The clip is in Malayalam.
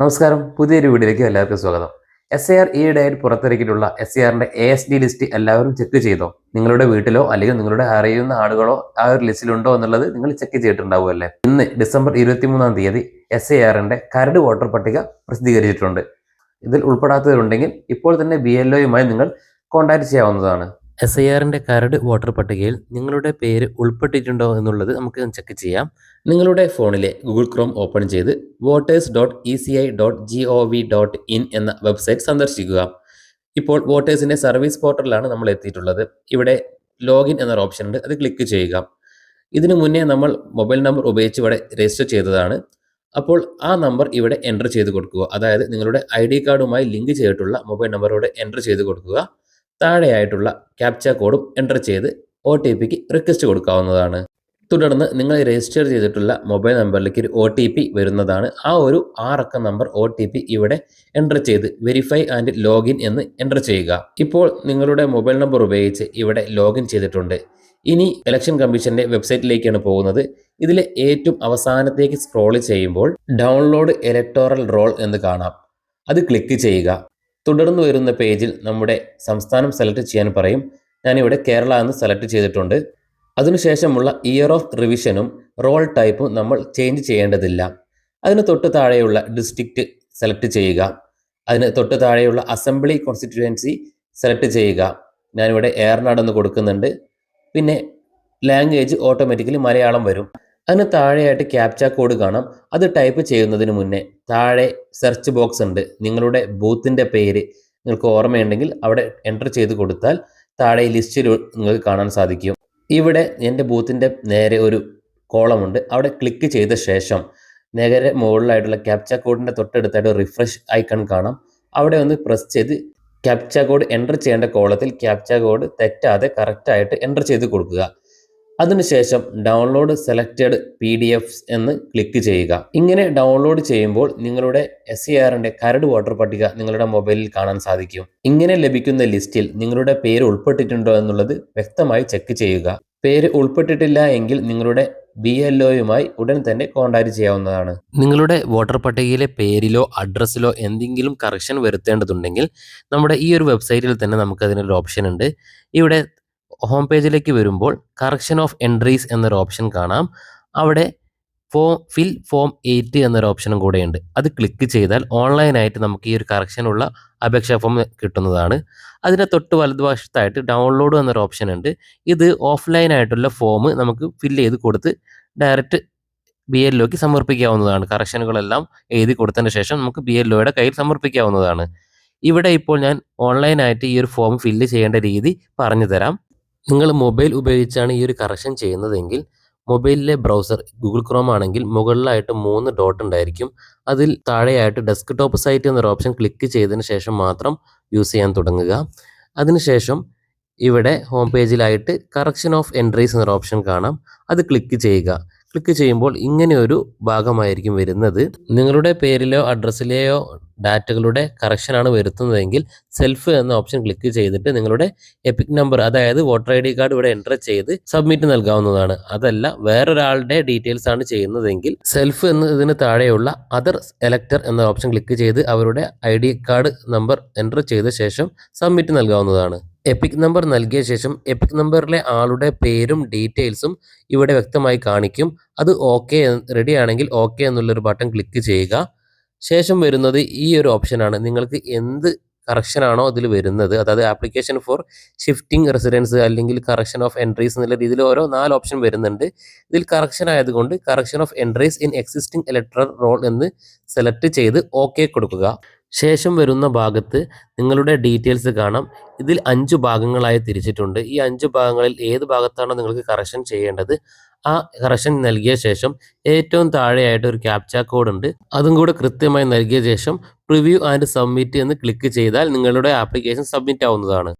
നമസ്കാരം. പുതിയൊരു വീഡിയോയിലേക്ക് എല്ലാവർക്കും സ്വാഗതം. എസ് എ ആർ ഈയിടെയായിട്ട് പുറത്തിറക്കിയിട്ടുള്ള എസ് എ ആറിന്റെ എ എസ് ഡി ലിസ്റ്റ് എല്ലാവരും ചെക്ക് ചെയ്തോ? നിങ്ങളുടെ വീട്ടിലോ അല്ലെങ്കിൽ നിങ്ങളുടെ അറിയുന്ന ആളുകളോ ആ ഒരു ലിസ്റ്റിലുണ്ടോ എന്നുള്ളത് നിങ്ങൾ ചെക്ക് ചെയ്തിട്ടുണ്ടാവുമല്ലേ ഇന്ന് ഡിസംബർ ഇരുപത്തിമൂന്നാം തീയതി എസ് എ ആറിന്റെ കരട് വോട്ടർ പട്ടിക പ്രസിദ്ധീകരിച്ചിട്ടുണ്ട്. ഇതിൽ ഉൾപ്പെടാത്തവരുണ്ടെങ്കിൽ ഇപ്പോൾ തന്നെ ബി എൽ ഒയുമായി നിങ്ങൾ കോൺടാക്ട് ചെയ്യാവുന്നതാണ്. എസ് ഐ ആറിന്റെ കരട് വോട്ടർ പട്ടികയിൽ നിങ്ങളുടെ പേര് ഉൾപ്പെട്ടിട്ടുണ്ടോ എന്നുള്ളത് നമുക്ക് ചെക്ക് ചെയ്യാം. നിങ്ങളുടെ ഫോണിലെ ഗൂഗിൾ ക്രോം ഓപ്പൺ ചെയ്ത് voters dot E C I dot G O V dot in എന്ന വെബ്സൈറ്റ് സന്ദർശിക്കുക. ഇപ്പോൾ വോട്ടേഴ്സിന്റെ സർവീസ് പോർട്ടലിലാണ് നമ്മൾ എത്തിയിട്ടുള്ളത്. ഇവിടെ ലോഗിൻ എന്നൊരു ഓപ്ഷൻ ഉണ്ട്. അത് ക്ലിക്ക് ചെയ്യുക. ഇതിനു മുന്നേ നമ്മൾ മൊബൈൽ നമ്പർ ഉപയോഗിച്ച് ഇവിടെ രജിസ്റ്റർ ചെയ്തതാണ്. അപ്പോൾ ആ നമ്പർ ഇവിടെ എന്റർ ചെയ്ത് കൊടുക്കുക. അതായത് നിങ്ങളുടെ ഐ ഡി കാർഡുമായി ലിങ്ക് ചെയ്തിട്ടുള്ള മൊബൈൽ നമ്പർ ഇവിടെ എന്റർ ചെയ്ത് കൊടുക്കുക. താഴെയായിട്ടുള്ള ക്യാപ്ച കോഡും എന്റർ ചെയ്ത് ഒ ടി പിക്ക് റിക്വസ്റ്റ് കൊടുക്കാവുന്നതാണ്. തുടർന്ന് നിങ്ങൾ രജിസ്റ്റർ ചെയ്തിട്ടുള്ള മൊബൈൽ നമ്പറിലേക്ക് ഒരു ഒ ടി പി വരുന്നതാണ്. ആ ഒരു ആറക്ക നമ്പർ ഒ ടി പി ഇവിടെ എന്റർ ചെയ്ത് വെരിഫൈ ആൻഡ് ലോഗിൻ എന്ന് എന്റർ ചെയ്യുക. ഇപ്പോൾ നിങ്ങളുടെ മൊബൈൽ നമ്പർ ഉപയോഗിച്ച് ഇവിടെ ലോഗിൻ ചെയ്തിട്ടുണ്ട്. ഇനി ഇലക്ഷൻ കമ്മീഷന്റെ വെബ്സൈറ്റിലേക്കാണ് പോകുന്നത്. ഇതിലെ ഏറ്റവും അവസാനത്തേക്ക് സ്ക്രോൾ ചെയ്യുമ്പോൾ ഡൗൺലോഡ് ഇലക്ടോറൽ റോൾ എന്ന് കാണാം. അത് ക്ലിക്ക് ചെയ്യുക. തുടർന്ന് വരുന്ന പേജിൽ നമ്മുടെ സംസ്ഥാനം സെലക്ട് ചെയ്യാൻ പറയും. ഞാനിവിടെ കേരള എന്ന് സെലക്ട് ചെയ്തിട്ടുണ്ട്. അതിനുശേഷമുള്ള ഇയർ ഓഫ് റിവിഷനും റോൾ ടൈപ്പും നമ്മൾ ചേഞ്ച് ചെയ്യേണ്ടതില്ല. അതിന് തൊട്ട് താഴെയുള്ള ഡിസ്ട്രിക്റ്റ് സെലക്ട് ചെയ്യുക. അതിന് തൊട്ട് താഴെയുള്ള അസംബ്ലി കോൺസ്റ്റിറ്റ്യുവൻസി സെലക്ട് ചെയ്യുക. ഞാനിവിടെ ഏറനാട് എന്ന് കൊടുക്കുന്നുണ്ട്. പിന്നെ ലാംഗ്വേജ് ഓട്ടോമാറ്റിക്കലി മലയാളം വരും. അതിന് താഴെയായിട്ട് ക്യാപ്ച കോഡ് കാണാം. അത് ടൈപ്പ് ചെയ്യുന്നതിന് മുന്നേ താഴെ സെർച്ച് ബോക്സ് ഉണ്ട്. നിങ്ങളുടെ ബൂത്തിന്റെ പേര് നിങ്ങൾക്ക് ഓർമ്മയുണ്ടെങ്കിൽ അവിടെ എന്റർ ചെയ്ത് കൊടുത്താൽ താഴെ ലിസ്റ്റിൽ നിങ്ങൾക്ക് കാണാൻ സാധിക്കും. ഇവിടെ എന്റെ ബൂത്തിന്റെ നേരെ ഒരു കോളമുണ്ട് അവിടെ ക്ലിക്ക് ചെയ്ത ശേഷം നേരെ മുകളിലായിട്ടുള്ള ക്യാപ്ച കോഡിന്റെ തൊട്ടടുത്തായിട്ട് റിഫ്രഷ് ഐക്കൺ കാണാം. അവിടെ ഒന്ന് പ്രസ് ചെയ്ത് ക്യാപ്ച കോഡ് എന്റർ ചെയ്യേണ്ട കോളത്തിൽ ക്യാപ്ച കോഡ് തെറ്റാതെ കറക്റ്റായിട്ട് എന്റർ ചെയ്ത് കൊടുക്കുക. അതിനുശേഷം download selected P D F എന്ന് ക്ലിക്ക് ചെയ്യുക. ഇങ്ങനെ ഡൗൺലോഡ് ചെയ്യുമ്പോൾ നിങ്ങളുടെ എസ് സി ആറിന്റെ കരട് വോട്ടർ പട്ടിക നിങ്ങളുടെ മൊബൈലിൽ കാണാൻ സാധിക്കും. ഇങ്ങനെ ലഭിക്കുന്ന ലിസ്റ്റിൽ നിങ്ങളുടെ പേര് ഉൾപ്പെട്ടിട്ടുണ്ടോ എന്നുള്ളത് വ്യക്തമായി ചെക്ക് ചെയ്യുക. പേര് ഉൾപ്പെട്ടിട്ടില്ല എങ്കിൽ നിങ്ങളുടെ ബി എൽ ഒയുമായി ഉടൻ തന്നെ കോൺടാക്ട് ചെയ്യാവുന്നതാണ്. നിങ്ങളുടെ വോട്ടർ പട്ടികയിലെ പേരിലോ അഡ്രസ്സിലോ എന്തെങ്കിലും കറക്ഷൻ വരുത്തേണ്ടതുണ്ടെങ്കിൽ നമ്മുടെ ഈ ഒരു വെബ്സൈറ്റിൽ തന്നെ നമുക്ക് അതിനൊരു ഓപ്ഷൻ ഉണ്ട്. ഇവിടെ ഹോം പേജിലേക്ക് വരുമ്പോൾ കറക്ഷൻ ഓഫ് എൻട്രീസ് എന്നൊരു ഓപ്ഷൻ കാണാം. അവിടെ ഫോം ഫിൽ ഫോം എയ്റ്റ് എന്നൊരു ഓപ്ഷനും കൂടെയുണ്ട്. അത് ക്ലിക്ക് ചെയ്താൽ ഓൺലൈനായിട്ട് നമുക്ക് ഈ ഒരു കറക്ഷനുള്ള അപേക്ഷാ ഫോം കിട്ടുന്നതാണ്. അതിന്റെ തൊട്ട് വലതുവശത്തായിട്ട് ഡൗൺലോഡ് എന്നൊരു ഓപ്ഷൻ ഉണ്ട്. ഇത് ഓഫ്ലൈൻ ആയിട്ടുള്ള ഫോം നമുക്ക് ഫില്ല് ചെയ്ത് കൊടുത്ത് ഡയറക്റ്റ് ബി എൽ ഒക്ക് സമർപ്പിക്കാവുന്നതാണ്. കറക്ഷനുകളെല്ലാം എഴുതി കൊടുത്തതിന് ശേഷം നമുക്ക് ബി എല്ലോയുടെ കയ്യിൽ സമർപ്പിക്കാവുന്നതാണ്. ഇവിടെ ഇപ്പോൾ ഞാൻ ഓൺലൈനായിട്ട് ഈ ഒരു ഫോം ഫില്ല് ചെയ്യേണ്ട രീതി പറഞ്ഞു തരാം. നിങ്ങൾ മൊബൈൽ ഉപയോഗിച്ചാണ് ഈ ഒരു കറക്ഷൻ ചെയ്യുന്നതെങ്കിൽ മൊബൈലിലെ ബ്രൗസർ ഗൂഗിൾ ക്രോം ആണെങ്കിൽ മുകളിലായിട്ട് മൂന്ന് ഡോട്ട് ഉണ്ടായിരിക്കും. അതിൽ താഴെയായിട്ട് ഡെസ്ക്ടോപ്പ് സൈറ്റ് എന്നൊരു ഓപ്ഷൻ ക്ലിക്ക് ചെയ്തതിന് ശേഷം മാത്രം യൂസ് ചെയ്യാൻ തുടങ്ങുക. അതിനുശേഷം ഇവിടെ ഹോം പേജിലായിട്ട് കറക്ഷൻ ഓഫ് എൻട്രീസ് എന്നൊരു ഓപ്ഷൻ കാണാം. അത് ക്ലിക്ക് ചെയ്യുക. ക്ലിക്ക് ചെയ്യുമ്പോൾ ഇങ്ങനെ ഒരു ഭാഗമായിരിക്കും വരുന്നത്. നിങ്ങളുടെ പേരിലോ അഡ്രസ്സിലെയോ ഡാറ്റകളുടെ കറക്ഷനാണ് വരുത്തുന്നതെങ്കിൽ സെൽഫ് എന്ന ഓപ്ഷൻ ക്ലിക്ക് ചെയ്തിട്ട് നിങ്ങളുടെ എപിക് നമ്പർ അതായത് വോട്ടർ ഐ ഡി കാർഡ് ഇവിടെ എന്റർ ചെയ്ത് സബ്മിറ്റ് നൽകാവുന്നതാണ്. അതല്ല വേറൊരാളുടെ ഡീറ്റെയിൽസ് ആണ് ചെയ്യുന്നതെങ്കിൽ സെൽഫ് എന്നതിന് താഴെയുള്ള അതർ എലക്ടർ എന്ന ഓപ്ഷൻ ക്ലിക്ക് ചെയ്ത് അവരുടെ ഐ കാർഡ് നമ്പർ എന്റർ ചെയ്ത ശേഷം സബ്മിറ്റ് നൽകാവുന്നതാണ്. എപ്പിക് നമ്പർ നൽകിയ ശേഷം എപ്പിക് നമ്പറിലെ ആളുടെ പേരും ഡീറ്റെയിൽസും ഇവിടെ വ്യക്തമായി കാണിക്കും. അത് ഓക്കെ റെഡി ആണെങ്കിൽ ഓക്കെ എന്നുള്ളൊരു ബട്ടൺ ക്ലിക്ക് ചെയ്യുക. ശേഷം വരുന്നത് ഈ ഒരു ഓപ്ഷനാണ് നിങ്ങൾക്ക് എന്ത് കറക്ഷൻ ആണോ അതിൽ വരുന്നത്. അതായത് ആപ്ലിക്കേഷൻ ഫോർ ഷിഫ്റ്റിംഗ് റെസിഡൻസ് അല്ലെങ്കിൽ കറക്ഷൻ ഓഫ് എൻട്രീസ് എന്നുള്ള രീതിയിൽ ഓരോ നാല് ഓപ്ഷൻ വരുന്നുണ്ട്. ഇതിൽ കറക്ഷൻ ആയതുകൊണ്ട് correction of entries in existing electoral roll എന്ന് സെലക്ട് ചെയ്ത് ഓക്കെ കൊടുക്കുക. ശേഷം വരുന്ന ഭാഗത്ത് നിങ്ങളുടെ ഡീറ്റെയിൽസ് കാണാം. ഇതിൽ അഞ്ച് ഭാഗങ്ങളായി തിരിച്ചിട്ടുണ്ട്. ഈ അഞ്ച് ഭാഗങ്ങളിൽ ഏത് ഭാഗത്താണോ നിങ്ങൾക്ക് കറക്ഷൻ ചെയ്യേണ്ടത്? ആ കറക്ഷൻ നൽകിയ ശേഷം ഏറ്റവും താഴെയായിട്ട് ഒരു ക്യാപ്ച കോഡ് ഉണ്ട്. അതും കൂടെ കൃത്യമായി നൽകിയ ശേഷം പ്രിവ്യൂ ആൻഡ് സബ്മിറ്റ് എന്ന് ക്ലിക്ക് ചെയ്താൽ നിങ്ങളുടെ ആപ്ലിക്കേഷൻ സബ്മിറ്റ് ആവുന്നതാണ്.